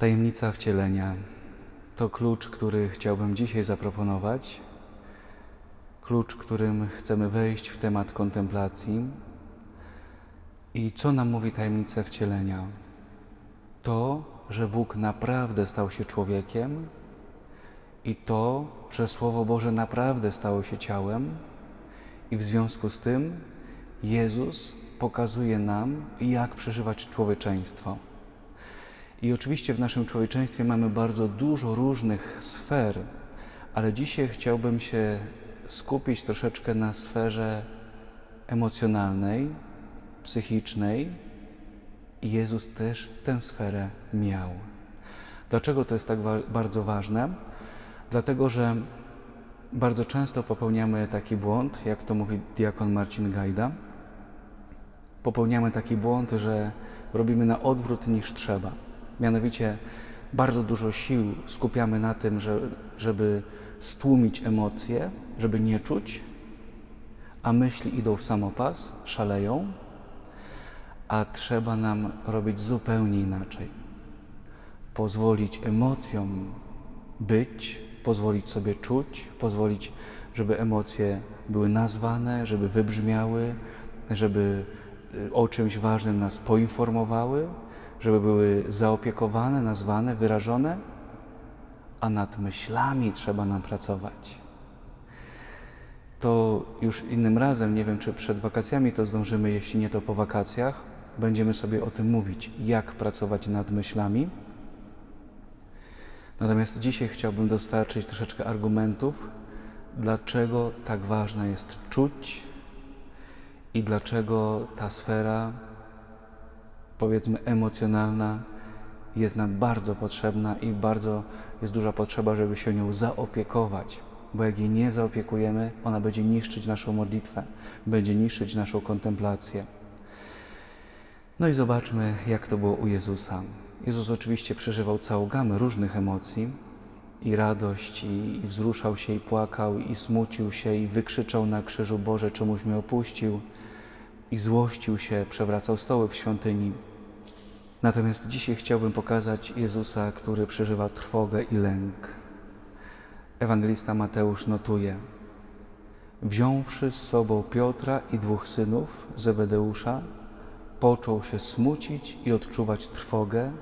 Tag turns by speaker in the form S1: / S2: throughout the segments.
S1: Tajemnica wcielenia to klucz, który chciałbym dzisiaj zaproponować. Klucz, którym chcemy wejść w temat kontemplacji. I co nam mówi tajemnica wcielenia? To, że Bóg naprawdę stał się człowiekiem i to, że Słowo Boże naprawdę stało się ciałem, i w związku z tym Jezus pokazuje nam, jak przeżywać człowieczeństwo. I oczywiście w naszym człowieczeństwie mamy bardzo dużo różnych sfer, ale dzisiaj chciałbym się skupić troszeczkę na sferze emocjonalnej, psychicznej. I Jezus też tę sferę miał. Dlaczego to jest tak wa bardzo ważne? Dlatego, że bardzo często popełniamy taki błąd, jak to mówi diakon Marcin Gajda. Popełniamy taki błąd, że robimy na odwrót niż trzeba. Mianowicie bardzo dużo sił skupiamy na tym, że, żeby stłumić emocje, żeby nie czuć, a myśli idą w samopas, szaleją, a trzeba nam robić zupełnie inaczej. Pozwolić emocjom być, pozwolić sobie czuć, pozwolić, żeby emocje były nazwane, żeby wybrzmiały, żeby y, o czymś ważnym nas poinformowały, żeby były zaopiekowane, nazwane, wyrażone, a nad myślami trzeba nam pracować. To już innym razem, nie wiem czy przed wakacjami to zdążymy, jeśli nie to po wakacjach, będziemy sobie o tym mówić, jak pracować nad myślami. Natomiast dzisiaj chciałbym dostarczyć troszeczkę argumentów, dlaczego tak ważne jest czuć i dlaczego ta sfera, powiedzmy, emocjonalna jest nam bardzo potrzebna i bardzo jest duża potrzeba, żeby się nią zaopiekować. Bo jak jej nie zaopiekujemy, ona będzie niszczyć naszą modlitwę, będzie niszczyć naszą kontemplację. No i zobaczmy, jak to było u Jezusa. Jezus oczywiście przeżywał całą gamę różnych emocji i radość, i, wzruszał się, i płakał, i smucił się, i wykrzyczał na krzyżu Boże, czemuś mnie opuścił, i złościł się, przewracał stoły w świątyni. Natomiast dzisiaj chciałbym pokazać Jezusa, który przeżywa trwogę i lęk. Ewangelista Mateusz notuje: Wziąwszy z sobą Piotra i dwóch synów Zebedeusza, począł się smucić i odczuwać trwogę.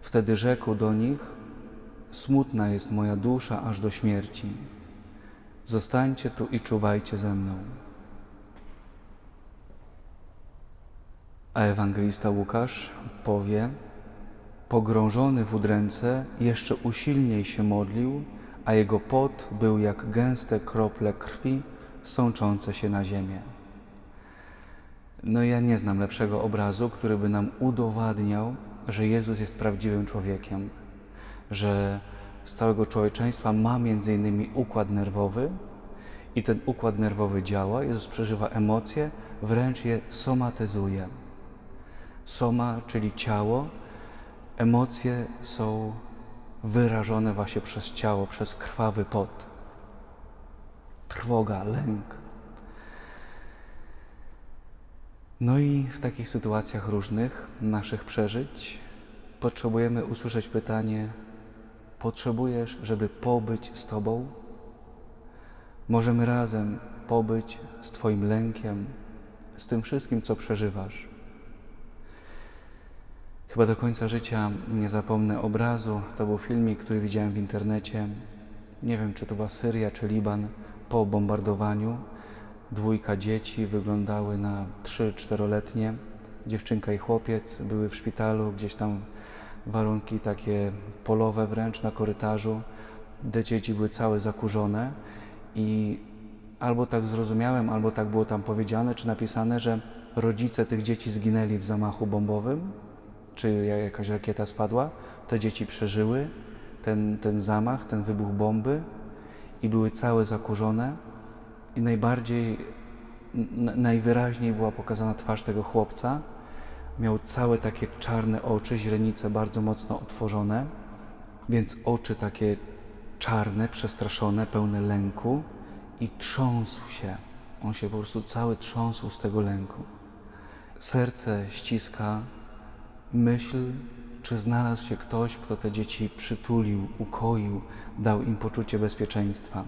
S1: Wtedy rzekł do nich: Smutna jest moja dusza aż do śmierci. Zostańcie tu i czuwajcie ze mną. A ewangelista Łukasz powie: Pogrążony w udręce, jeszcze usilniej się modlił, a jego pot był jak gęste krople krwi sączące się na ziemię. No ja nie znam lepszego obrazu, który by nam udowadniał, że Jezus jest prawdziwym człowiekiem, że z całego człowieczeństwa ma między innymi układ nerwowy i ten układ nerwowy działa, Jezus przeżywa emocje, wręcz je somatyzuje. Soma, czyli ciało, emocje są wyrażone właśnie przez ciało, przez krwawy pot. Trwoga, lęk. No i w takich sytuacjach różnych naszych przeżyć potrzebujemy usłyszeć pytanie: Potrzebujesz, żeby pobyć z Tobą? Możemy razem pobyć z Twoim lękiem, z tym wszystkim, co przeżywasz. Chyba do końca życia nie zapomnę obrazu. To był filmik, który widziałem w internecie. Nie wiem, czy to była Syria, czy Liban po bombardowaniu. Dwójka dzieci wyglądały na 3-4-letnie. Dziewczynka i chłopiec były w szpitalu, gdzieś tam warunki takie polowe wręcz na korytarzu. Te dzieci były całe zakurzone i albo tak zrozumiałem, albo tak było tam powiedziane czy napisane, że rodzice tych dzieci zginęli w zamachu bombowym, czy jakaś rakieta spadła, te dzieci przeżyły ten, ten zamach, ten wybuch bomby i były całe zakurzone. I najbardziej, najwyraźniej była pokazana twarz tego chłopca. Miał całe takie czarne oczy, źrenice bardzo mocno otworzone, więc oczy takie czarne, przestraszone, pełne lęku i trząsł się. On się po prostu cały trząsł z tego lęku. Serce ściska, myśl czy znalazł się ktoś, kto te dzieci przytulił, ukoił, dał im poczucie bezpieczeństwa.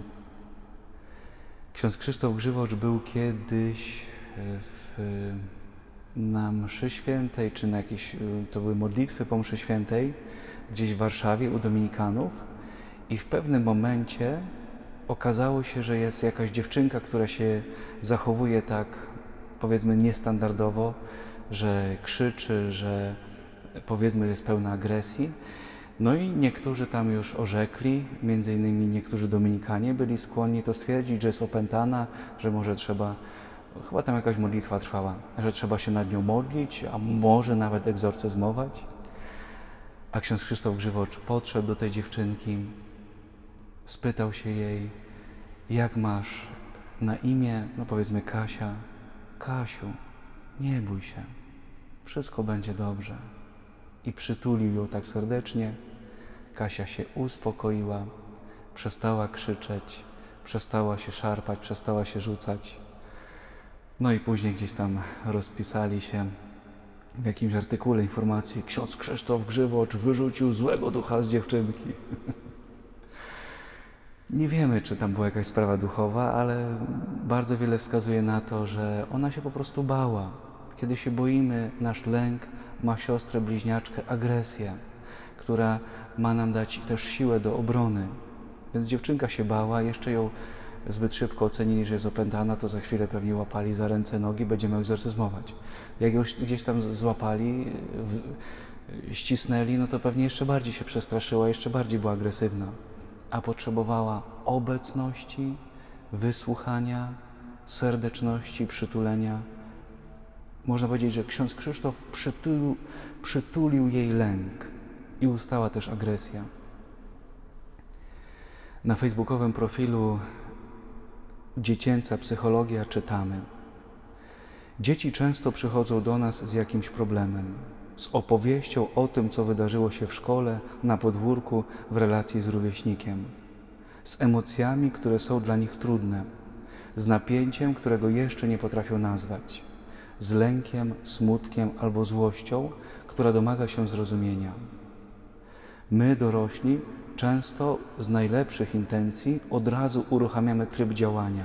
S1: Ksiądz Krzysztof Grzywocz był kiedyś e, w, na mszy świętej, czy na jakieś, e, to były modlitwy po mszy świętej, gdzieś w Warszawie u Dominikanów i w pewnym momencie okazało się, że jest jakaś dziewczynka, która się zachowuje tak, powiedzmy, niestandardowo, że krzyczy, że powiedzmy jest pełna agresji. No i niektórzy tam już orzekli, między innymi niektórzy Dominikanie byli skłonni to stwierdzić, że jest opętana, że może trzeba, chyba tam jakaś modlitwa trwała, że trzeba się nad nią modlić, a może nawet egzorcyzmować. A ksiądz Krzysztof Grzywocz podszedł do tej dziewczynki, spytał się jej, jak masz na imię, no powiedzmy Kasia. Kasiu, nie bój się, wszystko będzie dobrze. I przytulił ją tak serdecznie. Kasia się uspokoiła, przestała krzyczeć, przestała się szarpać, przestała się rzucać. No i później gdzieś tam rozpisali się w jakimś artykule informacji ksiądz Krzysztof Grzywocz wyrzucił złego ducha z dziewczynki. Nie wiemy, czy tam była jakaś sprawa duchowa, ale bardzo wiele wskazuje na to, że ona się po prostu bała. Kiedy się boimy, nasz lęk ma siostrę bliźniaczkę agresję, która ma nam dać też siłę do obrony. Więc dziewczynka się bała, jeszcze ją zbyt szybko ocenili, że jest opętana, to za chwilę pewnie łapali za ręce, nogi, będziemy egzorcyzmować. Jak ją gdzieś tam złapali, w, ścisnęli, no to pewnie jeszcze bardziej się przestraszyła, jeszcze bardziej była agresywna a potrzebowała obecności, wysłuchania, serdeczności, przytulenia. Można powiedzieć, że ksiądz Krzysztof przytulił, przytulił jej lęk i ustała też agresja. Na facebookowym profilu Dziecięca Psychologia czytamy: Dzieci często przychodzą do nas z jakimś problemem, z opowieścią o tym, co wydarzyło się w szkole, na podwórku, w relacji z rówieśnikiem, z emocjami, które są dla nich trudne, z napięciem, którego jeszcze nie potrafią nazwać, z lękiem, smutkiem albo złością, która domaga się zrozumienia. My, dorośli, często z najlepszych intencji od razu uruchamiamy tryb działania.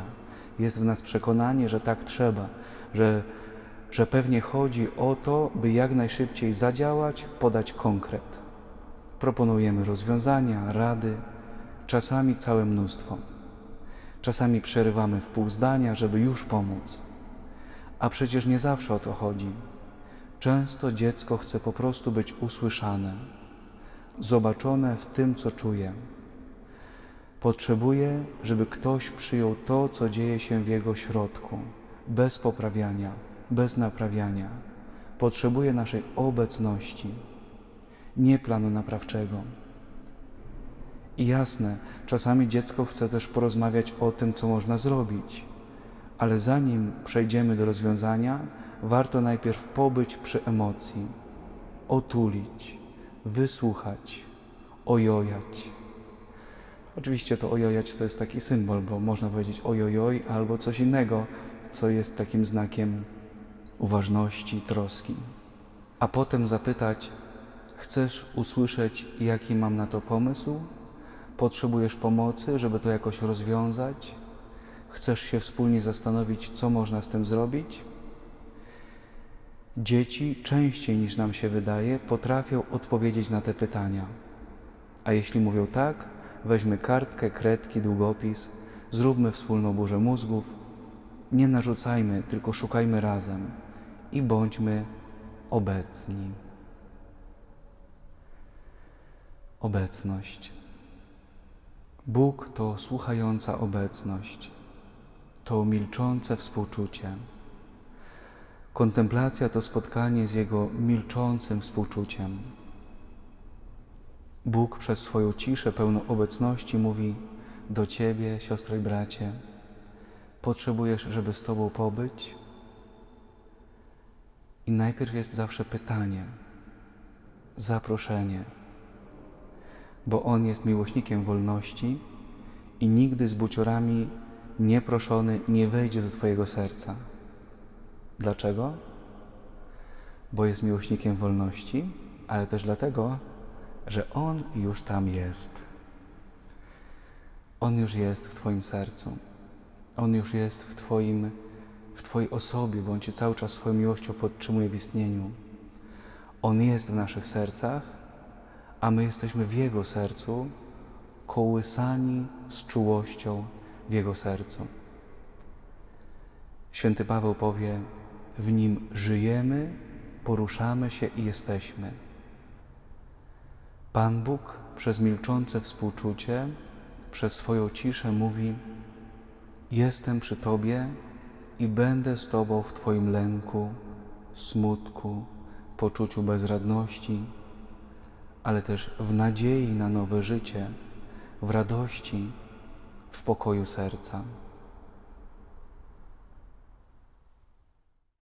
S1: Jest w nas przekonanie, że tak trzeba, że że pewnie chodzi o to, by jak najszybciej zadziałać, podać konkret. Proponujemy rozwiązania, rady, czasami całe mnóstwo. Czasami przerywamy w pół zdania, żeby już pomóc. A przecież nie zawsze o to chodzi. Często dziecko chce po prostu być usłyszane, zobaczone w tym, co czuje. Potrzebuje, żeby ktoś przyjął to, co dzieje się w jego środku, bez poprawiania bez naprawiania. Potrzebuje naszej obecności, nie planu naprawczego. I jasne, czasami dziecko chce też porozmawiać o tym, co można zrobić, ale zanim przejdziemy do rozwiązania, warto najpierw pobyć przy emocji, otulić, wysłuchać, ojojać. Oczywiście to ojojać to jest taki symbol, bo można powiedzieć ojojoj albo coś innego, co jest takim znakiem uważności, troski, a potem zapytać: Chcesz usłyszeć, jaki mam na to pomysł? Potrzebujesz pomocy, żeby to jakoś rozwiązać? Chcesz się wspólnie zastanowić, co można z tym zrobić? Dzieci częściej niż nam się wydaje potrafią odpowiedzieć na te pytania. A jeśli mówią tak, weźmy kartkę, kredki, długopis, zróbmy wspólną burzę mózgów. Nie narzucajmy, tylko szukajmy razem i bądźmy obecni. Obecność. Bóg to słuchająca obecność, to milczące współczucie. Kontemplacja to spotkanie z Jego milczącym współczuciem. Bóg przez swoją ciszę pełną obecności mówi do Ciebie, siostro i bracie, potrzebujesz, żeby z Tobą pobyć? I najpierw jest zawsze pytanie, zaproszenie, bo On jest miłośnikiem wolności i nigdy z buciorami nieproszony nie wejdzie do Twojego serca. Dlaczego? Bo jest miłośnikiem wolności ale też dlatego, że On już tam jest. On już jest w Twoim sercu. On już jest w Twoim, w Twojej osobie, bo On Cię cały czas swoją miłością podtrzymuje w istnieniu. On jest w naszych sercach, a my jesteśmy w Jego sercu, kołysani z czułością w Jego sercu. Święty Paweł powie, w Nim żyjemy, poruszamy się i jesteśmy. Pan Bóg przez milczące współczucie, przez swoją ciszę mówi: Jestem przy Tobie i będę z Tobą w Twoim lęku, smutku, poczuciu bezradności, ale też w nadziei na nowe życie, w radości, w pokoju serca.